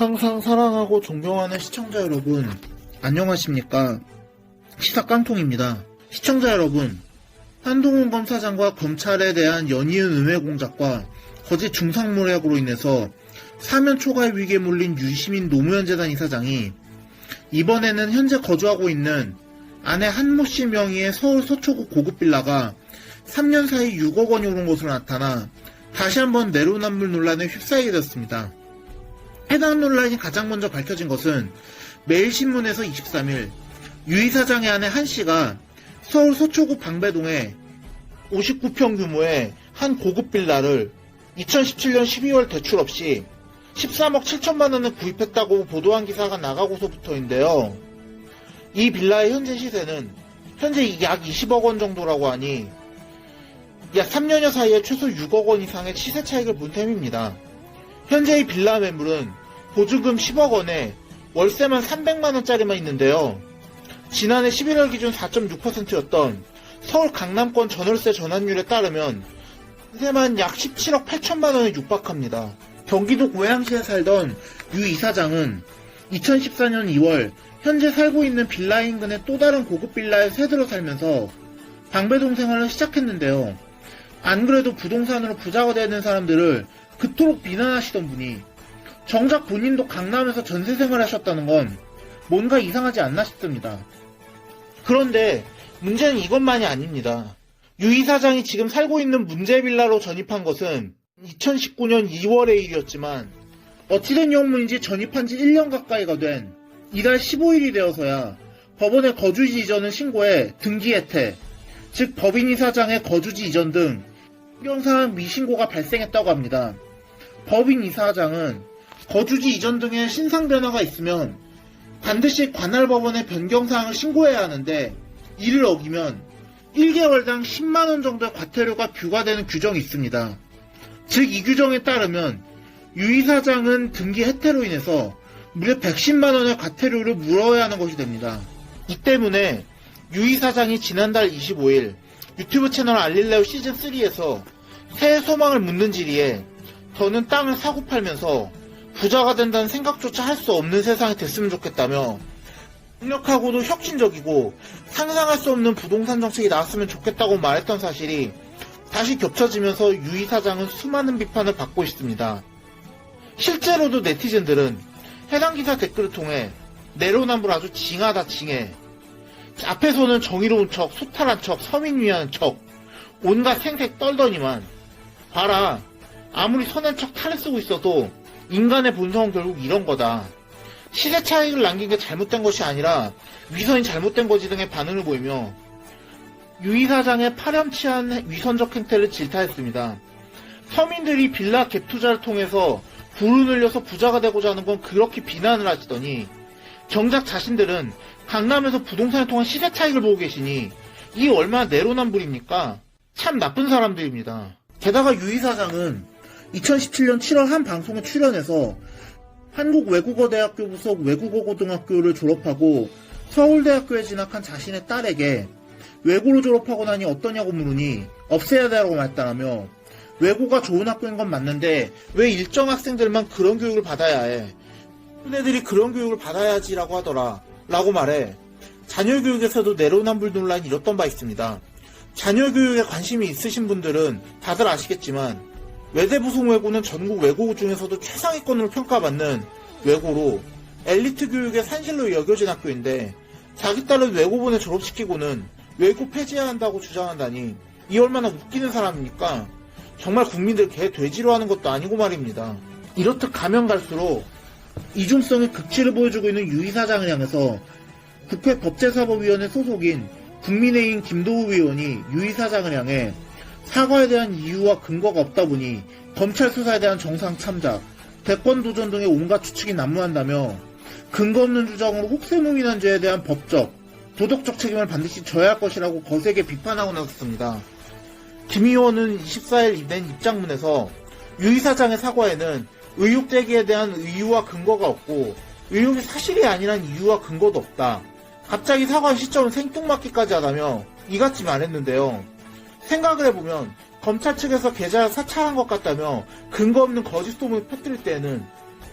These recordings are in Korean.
항상 사랑하고 존경하는 시청자 여러분, 안녕하십니까. 시사 깡통입니다. 시청자 여러분, 한동훈 검사장과 검찰에 대한 연이은 음해 공작과 거짓 중상모략으로 인해서 사면 초과의 위기에 몰린 유시민 노무현 재단 이사장이 이번에는 현재 거주하고 있는 아내 한모 씨 명의의 서울 서초구 고급 빌라가 3년 사이 6억 원이 오른 것으로 나타나 다시 한번 내로남불 논란에 휩싸이게 되었습니다. 해당 논란이 가장 먼저 밝혀진 것은 매일신문에서 23일 유 이 사장의 아내 한 씨가 서울 서초구 방배동에 59평 규모의 한 고급 빌라를 2017년 12월 대출 없이 13억 7천만 원에 구입했다고 보도한 기사가 나가고서부터인데요. 이 빌라의 현재 시세는 현재 약 20억 원 정도라고 하니 약 3년여 사이에 최소 6억 원 이상의 시세 차익을 본 셈입니다. 현재 이 빌라 매물은 보증금 10억 원에 월세만 300만 원짜리만 있는데요. 지난해 11월 기준 4.6%였던 서울 강남권 전월세 전환율에 따르면 세만 약 17억 8천만 원에 육박합니다. 경기도 고양시에 살던 유 이사장은 2014년 2월 현재 살고 있는 빌라 인근의 또 다른 고급 빌라에 새들어 살면서 방배동 생활을 시작했는데요. 안 그래도 부동산으로 부자가 되는 사람들을 그토록 비난하시던 분이 정작 본인도 강남에서 전세 생활을 하셨다는 건 뭔가 이상하지 않나 싶습니다. 그런데 문제는 이것만이 아닙니다. 유 이사장이 지금 살고 있는 문제 빌라로 전입한 것은 2019년 2월의 일이었지만 어찌된 영문인지 전입한 지 1년 가까이가 된 이달 15일이 되어서야 법원에 거주지 이전을 신고해 등기 혜택, 즉 법인 이사장의 거주지 이전 등 환경사항 미신고가 발생했다고 합니다. 법인 이사장은 거주지 이전 등의 신상 변화가 있으면 반드시 관할 법원에 변경사항을 신고해야 하는데 이를 어기면 1개월당 10만원 정도의 과태료가 부과되는 규정이 있습니다. 즉 이 규정에 따르면 유 이사장은 등기 혜택으로 인해서 무려 110만원의 과태료를 물어야 하는 것이 됩니다. 이 때문에 유 이사장이 지난달 25일 유튜브 채널 알릴레오 시즌3에서 새해 소망을 묻는 지리에 저는 땅을 사고 팔면서 부자가 된다는 생각조차 할 수 없는 세상이 됐으면 좋겠다며 강력하고도 혁신적이고 상상할 수 없는 부동산 정책이 나왔으면 좋겠다고 말했던 사실이 다시 겹쳐지면서 유 이 사장은 수많은 비판을 받고 있습니다. 실제로도 네티즌들은 해당 기사 댓글을 통해 내로남불 아주 징하다 징해 앞에서는 정의로운 척, 소탈한 척, 서민 위하는 척 온갖 생색 떨더니만 봐라 아무리 선한 척 탈을 쓰고 있어도 인간의 본성은 결국 이런 거다. 시세 차익을 남긴 게 잘못된 것이 아니라 위선이 잘못된 거지 등의 반응을 보이며 유 이 사장의 파렴치한 위선적 행태를 질타했습니다. 서민들이 빌라 갭 투자를 통해서 부를 늘려서 부자가 되고자 하는 건 그렇게 비난을 하시더니 정작 자신들은 강남에서 부동산을 통한 시세 차익을 보고 계시니 이 얼마나 내로남불입니까? 참 나쁜 사람들입니다. 게다가 유 이 사장은 2017년 7월 한 방송에 출연해서 한국외국어대학교 부속 외국어고등학교를 졸업하고 서울대학교에 진학한 자신의 딸에게 외고로 졸업하고 나니 어떠냐고 물으니 없애야 되라고 말했다라며 외고가 좋은 학교인 건 맞는데 왜 일정 학생들만 그런 교육을 받아야 해? 애들이 그런 교육을 받아야지라고 하더라 라고 말해 자녀 교육에서도 내로남불 논란이 일었던 바 있습니다. 자녀 교육에 관심이 있으신 분들은 다들 아시겠지만 외대부속외고는 전국 외고 중에서도 최상위권으로 평가받는 외고로 엘리트 교육의 산실로 여겨진 학교인데 자기 딸을 외고본에 졸업시키고는 외고 폐지해야 한다고 주장한다니 이 얼마나 웃기는 사람입니까? 정말 국민들 개 돼지로 하는 것도 아니고 말입니다. 이렇듯 가면 갈수록 이중성의 극치를 보여주고 있는 유 이사장을 향해서 국회 법제사법위원회 소속인 국민의힘 김도우 의원이 유 이사장을 향해 사과에 대한 이유와 근거가 없다 보니 검찰 수사에 대한 정상 참작, 대권 도전 등의 온갖 추측이 난무한다며 근거 없는 주장으로 혹세무민한 죄에 대한 법적, 도덕적 책임을 반드시 져야 할 것이라고 거세게 비판하고 나섰습니다. 김 의원은 24일 낸 입장문에서 유 이사장의 사과에는 의혹 제기에 대한 이유와 근거가 없고 의혹이 사실이 아니란 이유와 근거도 없다. 갑자기 사과 시점을 생뚱맞기까지 하다며 이같이 말했는데요. 생각을 해보면 검찰 측에서 계좌를 사찰한 것 같다며 근거 없는 거짓 소문을 퍼뜨릴 때에는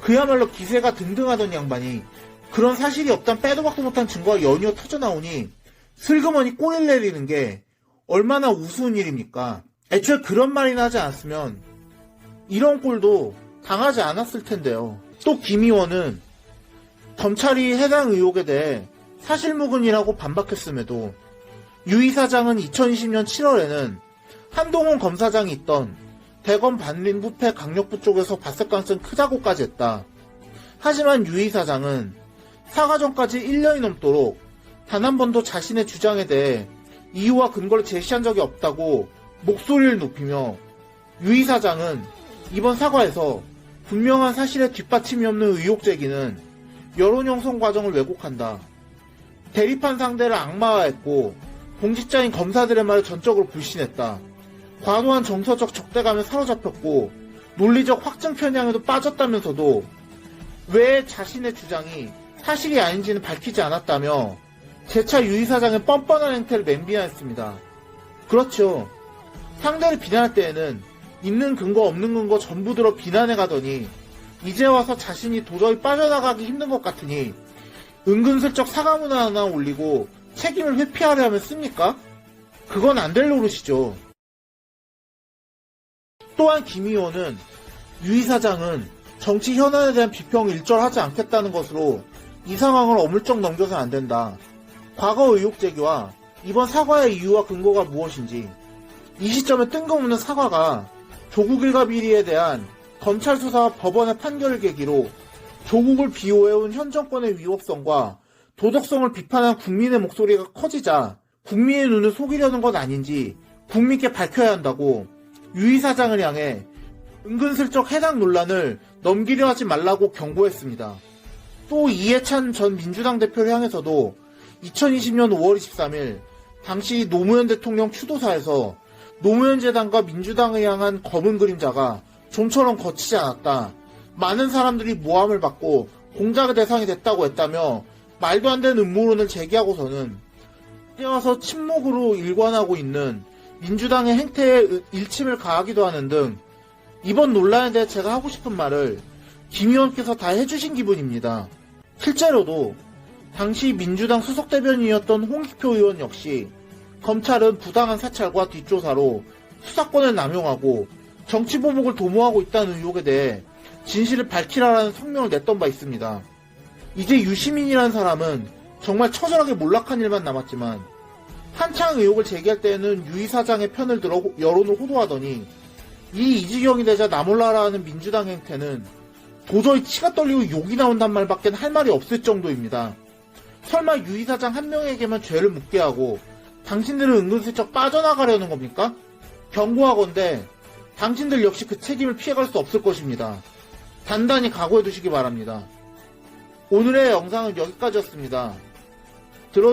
그야말로 기세가 등등하던 양반이 그런 사실이 없단 빼도 박도 못한 증거가 연이어 터져나오니 슬그머니 꼬리를 내리는 게 얼마나 우스운 일입니까? 애초에 그런 말이나 하지 않았으면 이런 꼴도 당하지 않았을 텐데요. 또 김 의원은 검찰이 해당 의혹에 대해 사실무근이라고 반박했음에도 유 이사장은 2020년 7월에는 한동훈 검사장이 있던 대검 반림부패 강력부 쪽에서 봤을 가능성이 크다고까지 했다. 하지만 유 이사장은 사과 전까지 1년이 넘도록 단 한 번도 자신의 주장에 대해 이유와 근거를 제시한 적이 없다고 목소리를 높이며 유 이사장은 이번 사과에서 분명한 사실에 뒷받침이 없는 의혹 제기는 여론 형성 과정을 왜곡한다. 대립한 상대를 악마화했고 공직자인 검사들의 말을 전적으로 불신했다. 과도한 정서적 적대감에 사로잡혔고 논리적 확증 편향에도 빠졌다면서도 왜 자신의 주장이 사실이 아닌지는 밝히지 않았다며 재차 유 이사장의 뻔뻔한 행태를 맹비난했습니다. 그렇죠. 상대를 비난할 때에는 있는 근거 없는 근거 전부 들어 비난해 가더니 이제 와서 자신이 도저히 빠져나가기 힘든 것 같으니 은근슬쩍 사과문화 하나 올리고 책임을 회피하려 하면 씁니까? 그건 안 될 노릇이죠. 또한 김 의원은 유 이사장은 정치 현안에 대한 비평을 일절하지 않겠다는 것으로 이 상황을 어물쩍 넘겨서는 안 된다. 과거 의혹 제기와 이번 사과의 이유와 근거가 무엇인지 이 시점에 뜬금없는 사과가 조국 일가 비리에 대한 검찰 수사와 법원의 판결을 계기로 조국을 비호해온 현 정권의 위법성과 도덕성을 비판한 국민의 목소리가 커지자 국민의 눈을 속이려는 것 아닌지 국민께 밝혀야 한다고 유 이사장을 향해 은근슬쩍 해당 논란을 넘기려 하지 말라고 경고했습니다. 또 이해찬 전 민주당 대표를 향해서도 2020년 5월 23일 당시 노무현 대통령 추도사에서 노무현 재단과 민주당을 향한 검은 그림자가 좀처럼 거치지 않았다. 많은 사람들이 모함을 받고 공작의 대상이 됐다고 했다며 말도 안 되는 음모론을 제기하고서는 와서 침묵으로 일관하고 있는 민주당의 행태에 일침을 가하기도 하는 등 이번 논란에 대해 제가 하고 싶은 말을 김 의원께서 다 해주신 기분입니다. 실제로도 당시 민주당 수석 대변인이었던 홍익표 의원 역시 검찰은 부당한 사찰과 뒷조사로 수사권을 남용하고 정치 보복을 도모하고 있다는 의혹에 대해 진실을 밝히라라는 성명을 냈던 바 있습니다. 이제 유시민이라는 사람은 정말 처절하게 몰락한 일만 남았지만 한창 의혹을 제기할 때에는 유 이 사장의 편을 들어 호- 여론을 호도하더니 이 이지경이 되자 나몰라라 하는 민주당 행태는 도저히 치가 떨리고 욕이 나온단 말밖에 할 말이 없을 정도입니다. 설마 유 이 사장 한 명에게만 죄를 묻게 하고 당신들은 은근슬쩍 빠져나가려는 겁니까? 경고하건대 당신들 역시 그 책임을 피해갈 수 없을 것입니다. 단단히 각오해 두시기 바랍니다. 오늘의 영상은 여기까지였습니다.